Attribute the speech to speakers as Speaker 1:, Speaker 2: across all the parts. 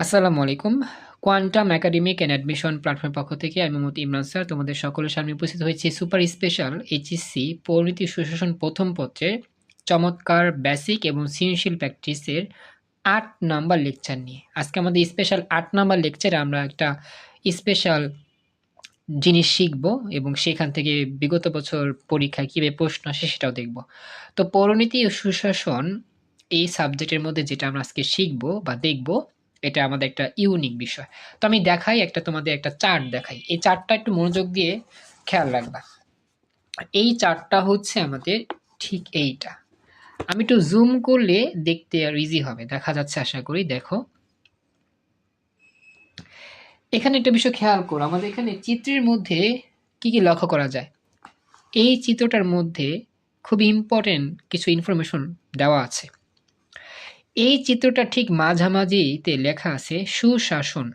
Speaker 1: আসসালামু আলাইকুম quantum academic and admission platform পক্ষ থেকে আমি মোহাম্মদ ইমরান স্যার। তোমাদের সকলের সামনে উপস্থিত হয়েছি সুপার স্পেশাল এইচএসসি পরিণতি সুশাসন প্রথম পত্রের চমৎকার বেসিক এবং সৃজনশীল প্র্যাকটিসের আট নাম্বার লেকচার নিয়ে। আজকে আমাদের স্পেশাল আট নাম্বার লেকচারে আমরা একটা স্পেশাল জিনিস শিখব এবং সেখান থেকে বিগত বছর পরীক্ষায় কীভাবে প্রশ্ন আসে সেটাও দেখব। তো পরিণতি ও সুশাসন এই সাবজেক্টের মধ্যে যেটা আমরা আজকে শিখব বা দেখব এটা আমাদের একটা ইউনিক বিষয়। তো আমি দেখাই একটা তোমাদের একটা চার্ট দেখাই। এই চার্টটা একটু মনোযোগ দিয়ে খেয়াল রাখবা। এই চার্টটা হচ্ছে আমাদের ঠিক এইটা। আমি একটু জুম করলে দেখতে আর ইজি হবে। দেখা যাচ্ছে, আশা করি, দেখো। এখানে একটা বিষয় খেয়াল করো। আমাদের এখানে চিত্রের মধ্যে কি কি লক্ষ্য করা যায়? এই চিত্রটার মধ্যে খুব ইম্পর্টেন্ট কিছু ইনফরমেশন দেওয়া আছে। এই চিত্রটা ঠিক মাঝামাঝিতে লেখা আছে সুশাসন।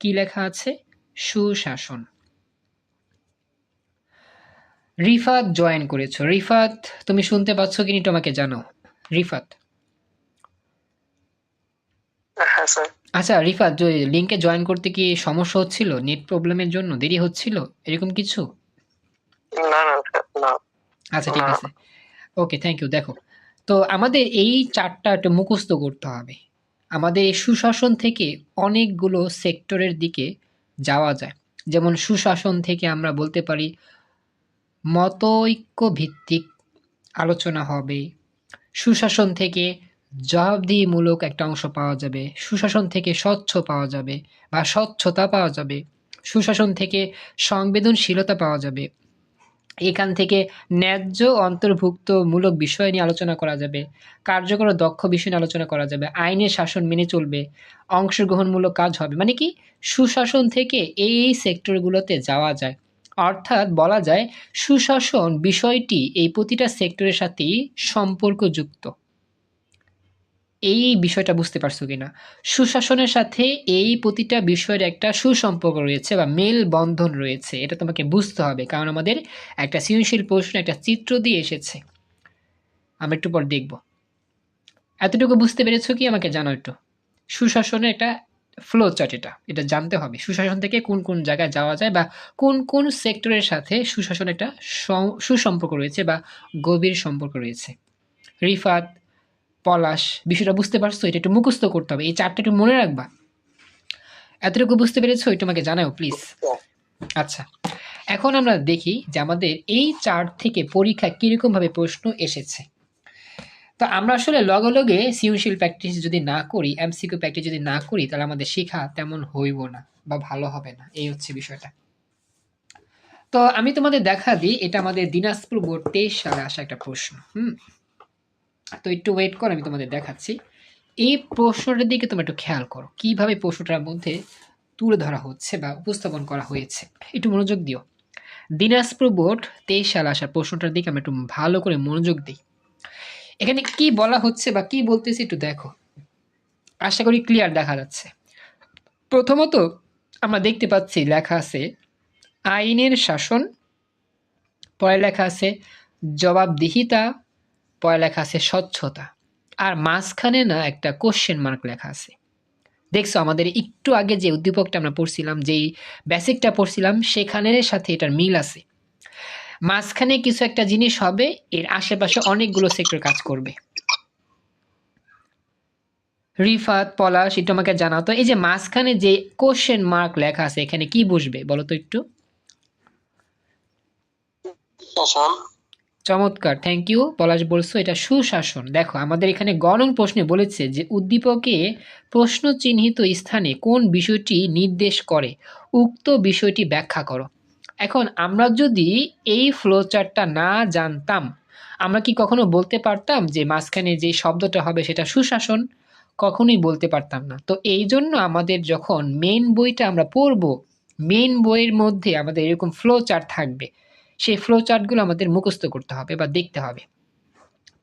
Speaker 1: কি লেখা আছে? সুশাসন। রিফাত জয়েন করেছ। রিফাত তুমি শুনতে পাচ্ছ কিনি তোমাকে জানো রিফাত।
Speaker 2: হ্যাঁ
Speaker 1: আচ্ছা রিফাত লিঙ্কে জয়েন করতে কি সমস্যা হচ্ছিল? নেট প্রবলেমের জন্য দেরি হচ্ছিল? এরকম কিছু?
Speaker 2: না না
Speaker 1: আচ্ছা ঠিক আছে। ওকে থ্যাংক ইউ দেখো। তো আমাদের এই চারটা একটা মুখস্থ করতে হবে। আমাদের এই সুশাসন থেকে অনেকগুলো সেক্টরের দিকে যাওয়া যায়। যেমন সুশাসন থেকে আমরা বলতে পারি মতৈক্য ভিত্তিক আলোচনা হবে। সুশাসন থেকে জবাবদিহিমূলক একটা অংশ পাওয়া যাবে। সুশাসন থেকে স্বচ্ছ পাওয়া যাবে বা স্বচ্ছতা পাওয়া যাবে। সুশাসন থেকে সংবেদনশীলতা পাওয়া যাবে। এখান থেকে ন্যায্য অন্তর্ভুক্তমূলক বিষয় নিয়ে আলোচনা করা যাবে, কার্যকর দক্ষ বিষয় নিয়ে আলোচনা করা যাবে, আইনের শাসন মেনে চলবে, অংশগ্রহণমূলক কাজ হবে। মানে কি? সুশাসন থেকে এই এই সেক্টরগুলোতে যাওয়া যায়। অর্থাৎ বলা যায় সুশাসন বিষয়টি এই প্রতিটা সেক্টরের সাথেই সম্পর্কযুক্ত। এই বিষয়টা বুঝতে পারছ কিনা? সুশাসনের সাথে এই প্রতিটা বিষয়ের একটা সুসম্পর্ক রয়েছে বা মেল বন্ধন রয়েছে। এটা তোমাকে বুঝতে হবে, কারণ আমাদের একটা সৃজনশীল প্রশ্ন, একটা চিত্র দিয়ে এসেছে। আমরা একটু পর দেখব। এতটুকু বুঝতে পেরেছ কি? আমাকে জানো একটু। সুশাসনের একটা ফ্লো চার্ট এটা। এটা জানতে হবে, সুশাসন থেকে কোন কোন জায়গায় যাওয়া যায় বা কোন কোন সেক্টরের সাথে সুশাসনের একটা সুসম্পর্ক রয়েছে বা গভীর সম্পর্ক রয়েছে। রিফাত পলাশ, বিষয়টা বুঝতে পারছ? এটা একটু মুখস্থ করতে হবে। এই চারটা একটু মনে রাখবা। এতটুকু বুঝতে পেরেছ? একটু আমাকে জানাও প্লিজ আচ্ছা। এখন আমরা দেখি যে আমাদের এই চার্ট থেকে পরীক্ষা কীরকমভাবে প্রশ্ন এসেছে। তো আমরা আসলে লগে লগে সৃজনশীল প্র্যাকটিস যদি না করি এমসিকিউ প্র্যাকটিস যদি না করি, তাহলে আমাদের শেখা তেমন হইব না বা ভালো হবে না। এই হচ্ছে বিষয়টা। তো আমি তোমাদের দেখা দিই, এটা আমাদের দিনাজপুর বোর্ড তেইশ সালে আসা একটা প্রশ্ন, হুম? তো একটু ওয়েট করো, আমি তোমাদের দেখাচ্ছি। এই প্রশ্নটার দিকে তোমরা একটু খেয়াল করো, কীভাবে প্রশ্নটার মধ্যে তুলে ধরা হচ্ছে বা উপস্থাপন করা হয়েছে। একটু মনোযোগ দিও। দিনাজপুর বোর্ড তেইশ সালে আসা প্রশ্নটার দিকে আমরা একটু ভালো করে মনোযোগ দিই। এখানে কি বলা হচ্ছে বা কি বলতেছি একটু দেখো। আশা করি ক্লিয়ার দেখা যাচ্ছে। প্রথমত আমরা দেখতে পাচ্ছি লেখা আছে, আইনের শাসন, পরে লেখা আছে, জবাবদিহিতা পরে লেখা আছে স্বচ্ছতা। আর মাঝখানে না একটা কোশ্চেন মার্ক লেখা আছে। দেখছ, আমাদের একটু আগে যে উদ্দীপকটা আমরা পড়ছিলাম, যেই বেসিকটা পড়ছিলাম, সেখানের সাথে এটার মিল আছে। মাঝখানে কিছু একটা জিনিস হবে, এর আশেপাশে অনেকগুলো সেক্টর কাজ করবে। রিফাত, পলাশ, একটু আমাকে জানাও তো, এই যে মাঝখানে যে কোশ্চেন মার্ক লেখা আছে, এখানে কি বুঝবে? বলো তো একটু। চমৎকার থ্যাংক ইউ পলাশ বলছো, এটা সুশাসন। দেখো, আমাদের এখানে গণন প্রশ্নে বলেছে যে উদ্দীপকে প্রশ্ন চিহ্নিত স্থানে কোন বিষয়টি নির্দেশ করে? উক্ত বিষয়টি ব্যাখ্যা করো। এখন আমরা যদি এই ফ্লোচার্টটা না জানতাম, আমরা কি কখনো বলতে পারতাম যে মাঝখানে যে শব্দটা হবে সেটা সুশাসন? কখনোই বলতে পারতাম না। তো এই জন্য আমাদের যখন মেন বইটা আমরা পড়ব মেন বইয়ের মধ্যে আমাদের এরকম ফ্লো চার্ট থাকবে। সেই ফ্লো চার্টগুলো আমাদের মুখস্থ করতে হবে বা দেখতে হবে।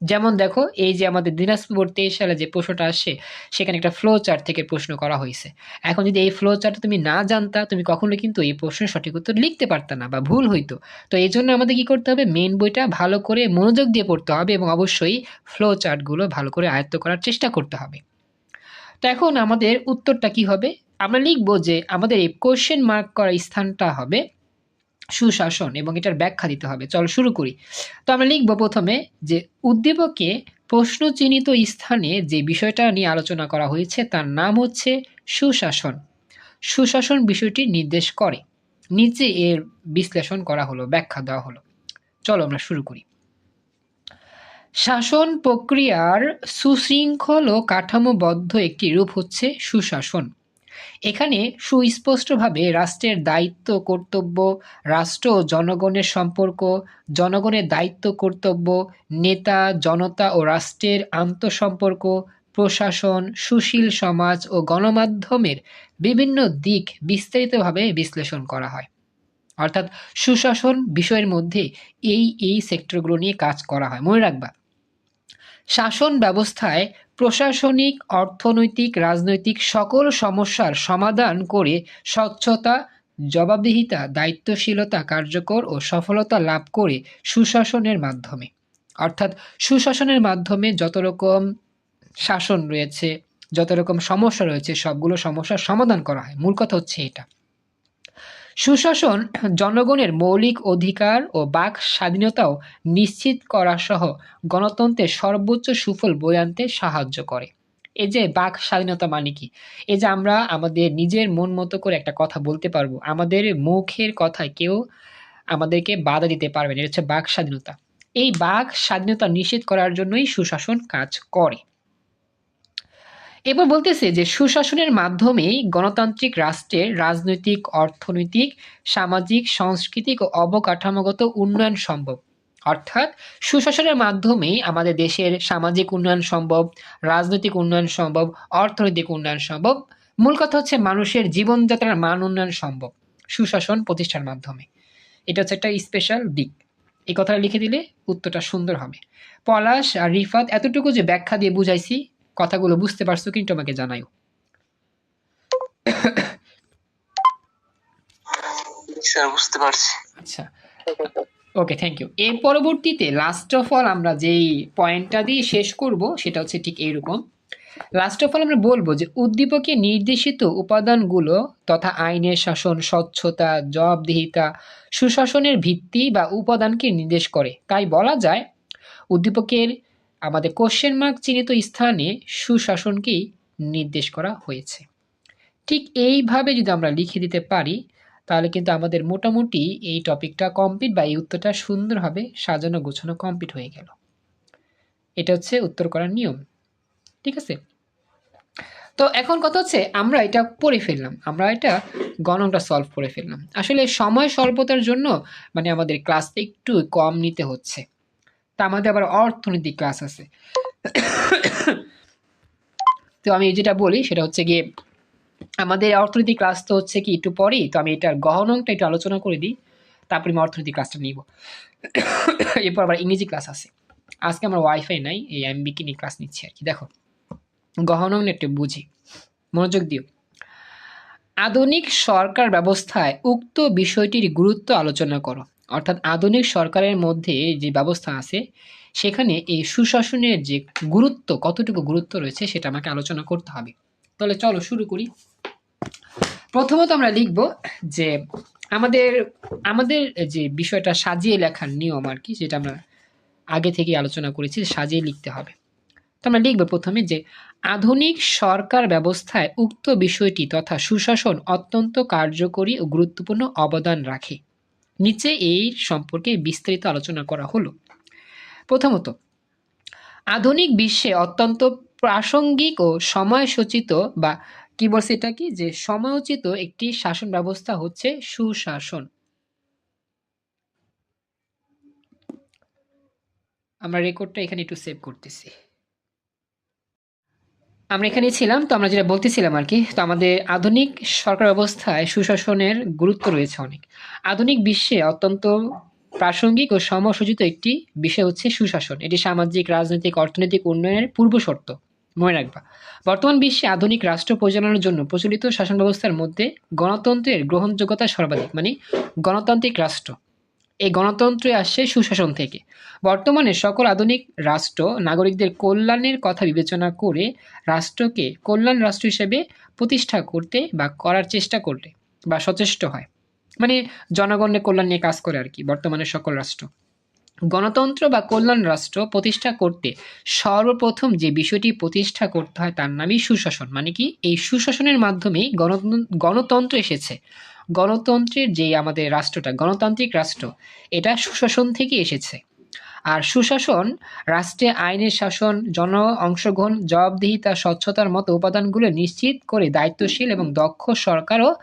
Speaker 1: যেমন দেখো, এই যে আমাদের দিনাজপুর তেইশ সালে যে প্রশ্নটা আসে, সেখানে একটা ফ্লো চার্ট থেকে প্রশ্ন করা হয়েছে। এখন যদি এই ফ্লো চার্ট তুমি না জানতা, তুমি কখনো কিন্তু এই প্রশ্নের সঠিক উত্তর লিখতে পারত না বা ভুল হইতো। তো এই জন্য আমাদের কি করতে হবে? মেন বইটা ভালো করে মনোযোগ দিয়ে পড়তে হবে এবং অবশ্যই ফ্লো চার্টগুলো ভালো করে আয়ত্ত করার চেষ্টা করতে হবে। তো এখন আমাদের উত্তরটা কি হবে? আমরা লিখব যে আমাদের এই কোশ্চেন মার্ক করা স্থানটা হবে সুশাসন এবং এটার ব্যাখ্যা দিতে হবে। চলো শুরু করি। তো আমরা লিখব প্রথমে যে, উদ্দীপকে প্রশ্ন চিহ্নিত স্থানে যে বিষয়টা নিয়ে আলোচনা করা হয়েছে, তার নাম হচ্ছে সুশাসন। সুশাসন বিষয়টি নির্দেশ করে। নিচে এর বিশ্লেষণ করা হলো, ব্যাখ্যা দেওয়া হলো। চলো আমরা শুরু করি। শাসন প্রক্রিয়ার সুশৃঙ্খল ও কাঠামোবদ্ধ একটি রূপ হচ্ছে সুশাসন। এখানে সুস্পষ্টভাবে রাষ্ট্রের দায়িত্ব, কর্তব্য, রাষ্ট্র জনগণের সম্পর্ক, জনগণের দায়িত্ব, কর্তব্য, নেতা, জনতা ও রাষ্ট্রের আন্তঃসম্পর্ক, প্রশাসন, সুশীল সমাজ ও গণমাধ্যমের বিভিন্ন দিক বিস্তারিতভাবে বিশ্লেষণ করা হয়। অর্থাৎ সুশাসন বিষয়ের মধ্যে এই এই সেক্টরগুলো নিয়ে কাজ করা হয়। মনে রাখবা, শাসন ব্যবস্থায় প্রশাসনিক, অর্থনৈতিক, রাজনৈতিক সকল সমস্যার সমাধান করে স্বচ্ছতা, জবাবদিহিতা, দায়িত্বশীলতা কার্যকর ও সফলতা লাভ করে সুশাসনের মাধ্যমে। অর্থাৎ সুশাসনের মাধ্যমে যত রকম শাসন রয়েছে, যত রকম সমস্যা রয়েছে, সবগুলো সমস্যার সমাধান করা হয়। মূল কথা হচ্ছে এটা। সুশাসন, জনগণের মৌলিক অধিকার ও বাক স্বাধীনতাও নিশ্চিত করা সহ গণতন্ত্রের সর্বোচ্চ সুফল বয়ে আনতে সাহায্য করে। এই যে বাক স্বাধীনতা মানে কি? এই যে আমরা আমাদের নিজের মন মতো করে একটা কথা বলতে পারব, আমাদের মুখের কথায় কেউ আমাদেরকে বাধা দিতে পারবে না। এটা হচ্ছে বাক স্বাধীনতা। এই বাক স্বাধীনতা নিশ্চিত করার জন্যই সুশাসন কাজ করে। এবার বলতেছে যে, সুশাসনের মাধ্যমেই গণতান্ত্রিক রাষ্ট্রের রাজনৈতিক, অর্থনৈতিক, সামাজিক, সাংস্কৃতিক ও অবকাঠামোগত উন্নয়ন সম্ভব। অর্থাৎ সুশাসনের মাধ্যমেই আমাদের দেশের সামাজিক উন্নয়ন সম্ভব, রাজনৈতিক উন্নয়ন সম্ভব, অর্থনৈতিক উন্নয়ন সম্ভব। মূল কথা হচ্ছে মানুষের জীবনযাত্রার মান উন্নয়ন সম্ভব, সুশাসন প্রতিষ্ঠার মাধ্যমে। এটা হচ্ছে একটা স্পেশাল দিক। এই কথাটা লিখে দিলে উত্তরটা সুন্দর হবে। পলাশ আর রিফাত, এতটুকু যে ব্যাখ্যা দিয়ে বুঝাইছি কথাগুলো বুঝতে পারছ কিন্তু আমাকে জানাইও
Speaker 2: স্যার বুঝতে পারছি।
Speaker 1: আচ্ছা। ওকে থ্যাংক ইউ এর পরবর্তীতে লাস্ট অফ অল আমরা যেই পয়েন্টটা দিয়ে শেষ করব সেটা হচ্ছে ঠিক এইরকম। লাস্ট অফ অল আমরা বলব যে উদ্দীপকে নির্দেশিত উপাদানগুলো তথা আইনের শাসন স্বচ্ছতা জবাবদিহিতা সুশাসনের ভিত্তি বা উপাদানকে নির্দেশ করে। তাই বলা যায় উদ্দীপকের আমাদের কোশ্চেন মার্ক চিহ্নিত স্থানে সুশাসনকেই নির্দেশ করা হয়েছে। ঠিক এইভাবে যদি আমরা লিখে দিতে পারি, তাহলে কিন্তু আমাদের মোটামুটি এই টপিকটা কমপ্লিট বা এই উত্তরটা সুন্দরভাবে সাজানো গোছানো কমপ্লিট হয়ে গেল। এটা হচ্ছে উত্তর করার নিয়ম। ঠিক আছে? তো এখন কথা হচ্ছে, আমরা এটা পড়ে ফেললাম। আমরা এটা গণনটা সলভ করে ফেললাম। আসলে সময় স্বল্পতার জন্য মানে আমাদের ক্লাস একটু কম নিতে হচ্ছে। তা আমাদের আবার অর্থনৈতিক ক্লাস আছে। তো আমি যেটা বলি সেটা হচ্ছে গিয়ে, আমাদের অর্থনৈতিক ক্লাস তো হচ্ছে কি একটু পরেই, তো আমি এটার গহনংটা একটু আলোচনা করে দিই, তারপরে আমি অর্থনৈতিক ক্লাসটা নিব। এরপর আবার ইংরেজি ক্লাস আছে। আজকে আমার ওয়াইফাই নাই, এই এমবিকে নিয়ে ক্লাস নিচ্ছি আর কি। দেখো, গহনং একটু বুঝি, মনোযোগ দিও। আধুনিক সরকার ব্যবস্থায় উক্ত বিষয়টির গুরুত্ব আলোচনা করো। অর্থাৎ আধুনিক সরকারের মধ্যে যে ব্যবস্থা আছে, সেখানে এই সুশাসনের যে গুরুত্ব, কতটুকু গুরুত্ব রয়েছে সেটা আমাকে আলোচনা করতে হবে। তাহলে চলো শুরু করি। প্রথমত আমরা লিখব যে আমাদের আমাদের যে বিষয়টা সাজিয়ে লেখার নিয়ম আর কি যেটা আমরা আগে থেকে আলোচনা করেছি, সাজিয়ে লিখতে হবে। তো আমরা লিখব প্রথমে যে আধুনিক সরকার ব্যবস্থায় উক্ত বিষয়টি তথা সুশাসন অত্যন্ত কার্যকরী ও গুরুত্বপূর্ণ অবদান রাখে। নিচে এই সম্পর্কে বিস্তারিত আলোচনা করা হলো। প্রথমত, আধুনিক বিশ্বে অত্যন্ত প্রাসঙ্গিক ও সময়সূচিত বা কি বলছে এটা কি? যে সময়োচিত একটি শাসন ব্যবস্থা হচ্ছে সুশাসন। আমরা রেকর্ডটা এখানে একটু সেভ করতেছি। আমরা এখানে ছিলাম, তো আমরা যেটা বলতেছিলাম আর কি, তো আমাদের আধুনিক সরকার ব্যবস্থায় সুশাসনের গুরুত্ব রয়েছে অনেক। আধুনিক বিশ্বে অত্যন্ত প্রাসঙ্গিক ও সমসূচিত একটি বিষয় হচ্ছে সুশাসন। এটি সামাজিক, রাজনৈতিক, অর্থনৈতিক উন্নয়নের পূর্ব শর্ত, মনে রাখবা। বর্তমান বিশ্বে আধুনিক রাষ্ট্র পরিচালনার জন্য প্রচলিত শাসন ব্যবস্থার মধ্যে গণতন্ত্রের গ্রহণযোগ্যতা সর্বাধিক মানে গণতান্ত্রিক রাষ্ট্র। এই গণতন্ত্রই আসছে সুশাসন থেকে। বর্তমানে সকল আধুনিক রাষ্ট্র নাগরিকদের কল্যাণের কথা বিবেচনা করে রাষ্ট্রকে কল্যাণ রাষ্ট্র হিসেবে প্রতিষ্ঠা করতে বা করার চেষ্টা করতে বা সচেষ্ট হয়। মানে জনগণের কল্যাণ নিয়ে কাজ করে আর কি বর্তমানে সকল রাষ্ট্র। গণতন্ত্র বা কল্যাণ রাষ্ট্র প্রতিষ্ঠা করতে সর্বপ্রথম যে বিষয়টি প্রতিষ্ঠা করতে হয় তার নামই সুশাসন। মানে কি? এই সুশাসনের মাধ্যমেই গণতন্ত্র গণতন্ত্র এসেছে। গণতন্ত্রের যে আমাদের রাষ্ট্রটা, গণতান্ত্রিক রাষ্ট্র, এটা সুশাসন থেকে এসেছে। আর সুশাসন, রাষ্ট্রে আইনের শাসন, জন অংশগ্রহণ, জবাবদিহিতা, স্বচ্ছতার মতো উপাদানগুলো নিশ্চিত করে দায়িত্বশীল এবং দক্ষ সরকার ও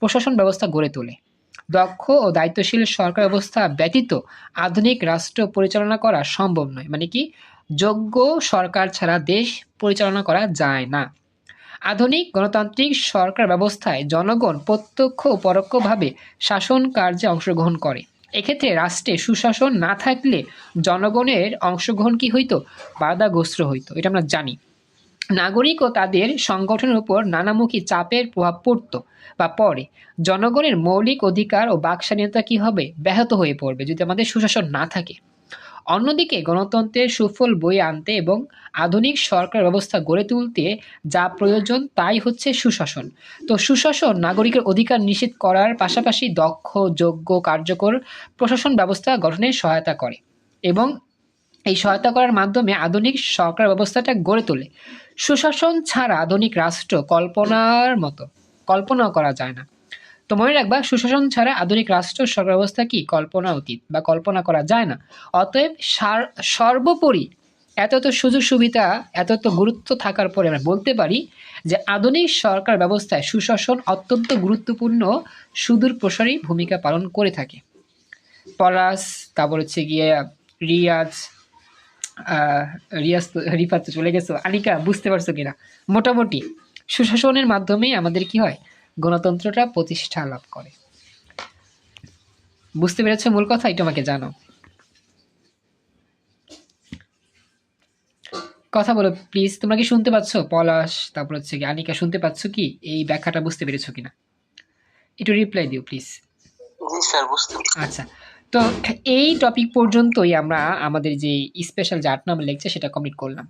Speaker 1: প্রশাসন ব্যবস্থা গড়ে তোলে। দক্ষ ও দায়িত্বশীল সরকার ব্যবস্থা ব্যতীত আধুনিক রাষ্ট্র পরিচালনা করা সম্ভব নয়। মানে কি, যোগ্য সরকার ছাড়া দেশ পরিচালনা করা যায় না। আধুনিক গণতান্ত্রিক সরকার ব্যবস্থায় জনগণ প্রত্যক্ষ ও পরোক্ষভাবে শাসন কার্যে অংশগ্রহণ করে। এক্ষেত্রে রাষ্ট্রে সুশাসন না থাকলে জনগণের অংশগ্রহণ কি হইতো? বাধাগ্রস্ত হইতো, এটা আমরা জানি। নাগরিক ও তাদের সংগঠনের উপর নানামুখী চাপের প্রভাব পড়তো বা পড়ে। জনগণের মৌলিক অধিকার ও বাকস্বাধীনতা কি হবে? ব্যাহত হয়ে পড়বে যদি আমাদের সুশাসন না থাকে। অন্যদিকে গণতন্ত্রের সুফল বয়ে আনতে এবং আধুনিক সরকার ব্যবস্থা গড়ে তুলতে যা প্রয়োজন তাই হচ্ছে সুশাসন। তো সুশাসন নাগরিকের অধিকার নিশ্চিত করার পাশাপাশি দক্ষ, যোগ্য, কার্যকর প্রশাসন ব্যবস্থা গঠনে সহায়তা করে এবং এই সহায়তা করার মাধ্যমে আধুনিক সরকার ব্যবস্থাটা গড়ে তোলে। সুশাসন ছাড়া আধুনিক রাষ্ট্র কল্পনার মতো, কল্পনাও করা যায় না। তো মনে রাখবা, সুশাসন ছাড়া আধুনিক রাষ্ট্র সরকার ব্যবস্থা কি? কল্পনা অতীত, বা কল্পনা করা যায় না। অতএব সার- সর্বোপরি এত এত সুযোগ সুবিধা, এত এত গুরুত্ব থাকার পরে আমরা বলতে পারি যে আধুনিক সরকার ব্যবস্থায় সুশাসন অত্যন্ত গুরুত্বপূর্ণ সুদূর প্রসারী ভূমিকা পালন করে থাকে। পলাশ, তারপর হচ্ছে গিয়ে রিয়াজ রিয়াজ তো, রিফাত চলে গেছো, আনিকা, বুঝতে পারছ কিনা? মোটামুটি সুশাসনের মাধ্যমেই আমাদের কি হয়? গণতন্ত্রটা প্রতিষ্ঠা লাভ করে। বুঝতে পেরেছ মূল কথা এটা আমাকে জানো। কথা বলো প্লিজ তোমরা কি শুনতে পাচ্ছ? পলাশ তারপর হচ্ছে কি আনিকা শুনতে পাচ্ছ কি? এই ব্যাখ্যাটা বুঝতে পেরেছ কিনা? একটু রিপ্লাই দিও প্লিজ আচ্ছা। তো এই টপিক পর্যন্তই আমরা আমাদের যে স্পেশাল যে আট নম্বর লেকচার সেটা কমপ্লিট করলাম।